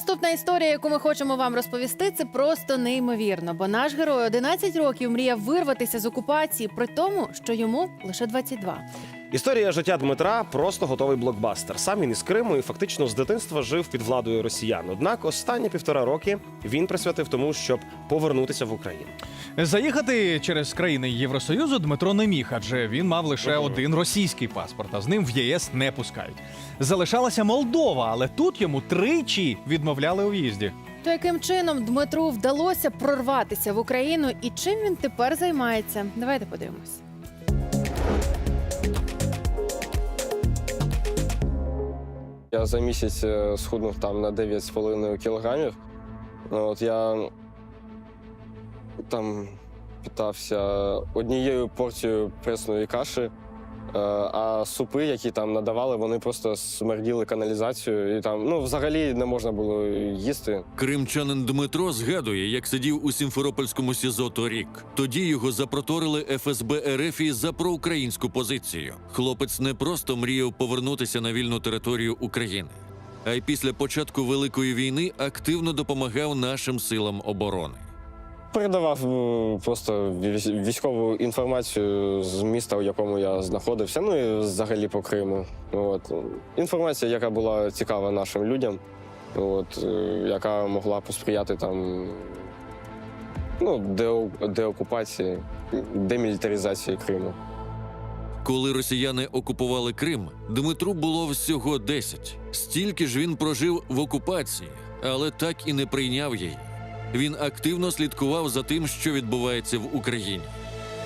наступна історія, яку ми хочемо вам розповісти, це просто неймовірно. Бо наш герой 11 років мріяв вирватися з окупації, при тому, що йому лише 22. Історія життя Дмитра просто готовий блокбастер. Сам він із Криму і фактично з дитинства жив під владою росіян. Однак останні півтора роки він присвятив тому, щоб повернутися в Україну. Заїхати через країни Євросоюзу Дмитро не міг, адже він мав лише Мгм. один російський паспорт, а з ним в ЄС не пускають. Залишалася Молдова, але тут йому тричі відмовляли у в'їзді. То яким чином Дмитру вдалося прорватися в Україну і чим він тепер займається? Давайте подивимось. Я за місяць е, схуднув там на 9,5 кілограмів. Ну, От я там питався однією порцією пресної каші, а супи, які там надавали, вони просто смерділи каналізацію. І там ну, взагалі не можна було їсти. Кримчанин Дмитро згадує, як сидів у Сімферопольському СІЗО торік. Тоді його запроторили ФСБ РФ за проукраїнську позицію. Хлопець не просто мріяв повернутися на вільну територію України, а й після початку великої війни активно допомагав нашим силам оборони. Передавав е, просто військову інформацію з міста, в якому я знаходився, ну і взагалі по Криму. От. Інформація, яка була цікава нашим людям, от, е, яка могла посприяти там ну, деокупації, демілітаризації Криму. Коли росіяни окупували Крим, Дмитру було всього 10. Стільки ж він прожив в окупації, але так і не прийняв її. Він активно слідкував за тим, що відбувається в Україні.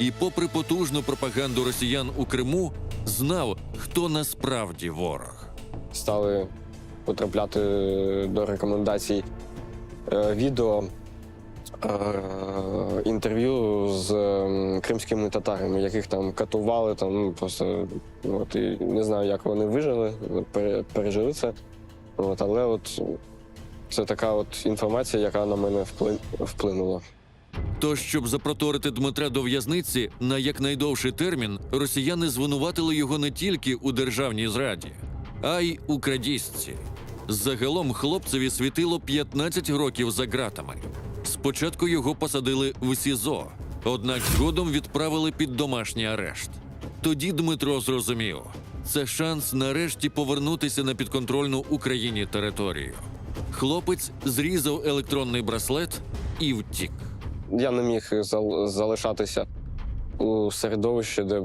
І, попри потужну пропаганду росіян у Криму, знав, хто насправді ворог. Стали потрапляти до рекомендацій е, відео. е, Інтерв'ю з кримськими татарами, яких там катували, там ну, просто от, і не знаю, як вони вижили, пере- пережили це. От, але от це така от інформація, яка на мене вплин- вплинула. Тож, щоб запроторити Дмитра до в'язниці на якнайдовший термін, росіяни звинуватили його не тільки у державній зраді, а й у крадіжці. Загалом хлопцеві світило 15 років за ґратами. Спочатку його посадили в СІЗО, однак згодом відправили під домашній арешт. Тоді Дмитро зрозумів, це шанс нарешті повернутися на підконтрольну Україні територію. Хлопець зрізав електронний браслет і втік. Я не міг залишатися у середовищі, де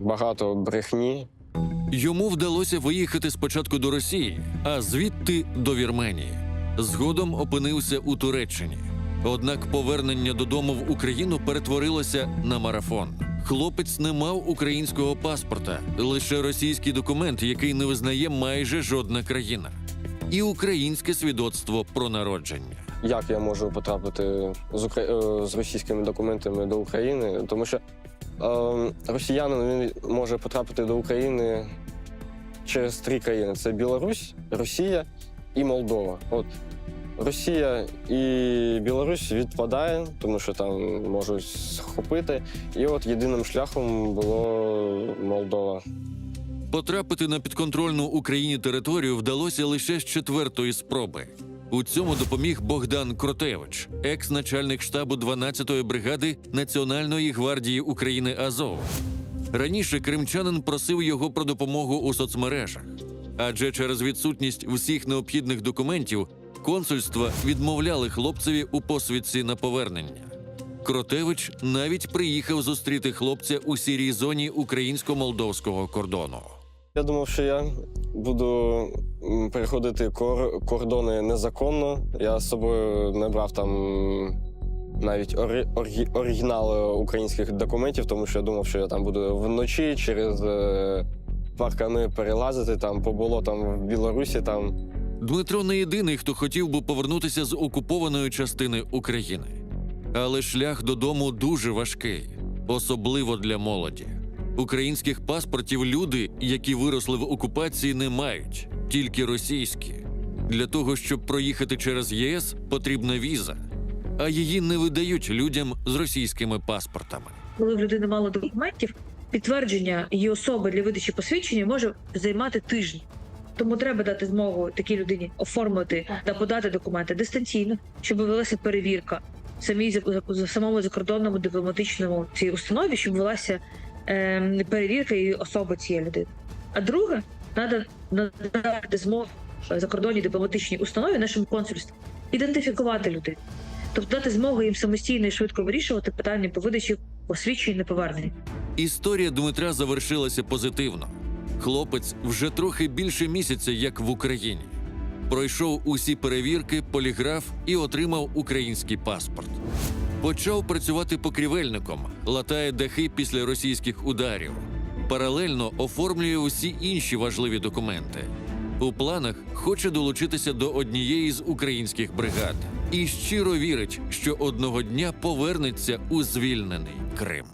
багато брехні, Йому вдалося виїхати спочатку до Росії, а звідти до Вірменії. Згодом опинився у Туреччині. Однак повернення додому в Україну перетворилося на марафон. Хлопець не мав українського паспорта, лише російський документ, який не визнає майже жодна країна, і українське свідоцтво про народження. як я можу потрапити з, Укра... е, з російськими документами до України, тому що е, росіянин він може потрапити до України через три країни: це Білорусь, Росія і Молдова. От Росія і Білорусь відпадає, тому що там можуть схопити. І от єдиним шляхом було Молдова. Потрапити на підконтрольну Україні територію вдалося лише з четвертої спроби. У цьому допоміг Богдан Кротевич, екс-начальник штабу 12-ї бригади Національної гвардії України Азов. Раніше кримчанин просив його про допомогу у соцмережах, адже через відсутність всіх необхідних документів консульства відмовляли хлопцеві у посвідці на повернення. Кротевич навіть приїхав зустріти хлопця у сірій зоні українсько-молдовського кордону. Я думав, що я буду переходити кор- кордони незаконно. Я з собою не брав там навіть ори- оргі- оригінал українських документів, тому що я думав, що я там буду вночі через е, паркани перелазити там по болотам в Білорусі. Там Дмитро не єдиний, хто хотів би повернутися з окупованої частини України. Але шлях додому дуже важкий, особливо для молоді. Українських паспортів люди, які виросли в окупації, не мають, тільки російські. Для того, щоб проїхати через ЄС, потрібна віза, а її не видають людям з російськими паспортами. коли в людини мало документів, підтвердження її особи для видачі посвідчення може займати тижні. Тому треба дати змогу такій людині оформити та подати документи дистанційно, щоб велася перевірка самій самому закордонному дипломатичному цій установі, щоб велася е, перевірка і особи цієї людини. А друге, треба надати змогу закордонній дипломатичній установі нашому консульству ідентифікувати людей, тобто дати змогу їм самостійно і швидко вирішувати питання по видачі посвідчень неповернення. Історія Дмитра завершилася позитивно. Хлопець вже трохи більше місяця, як в Україні. Пройшов усі перевірки, поліграф і отримав український паспорт. Почав працювати покрівельником, латає дахи після російських ударів. Паралельно оформлює усі інші важливі документи. У планах хоче долучитися до однієї з українських бригад і щиро вірить, що одного дня повернеться у звільнений Крим.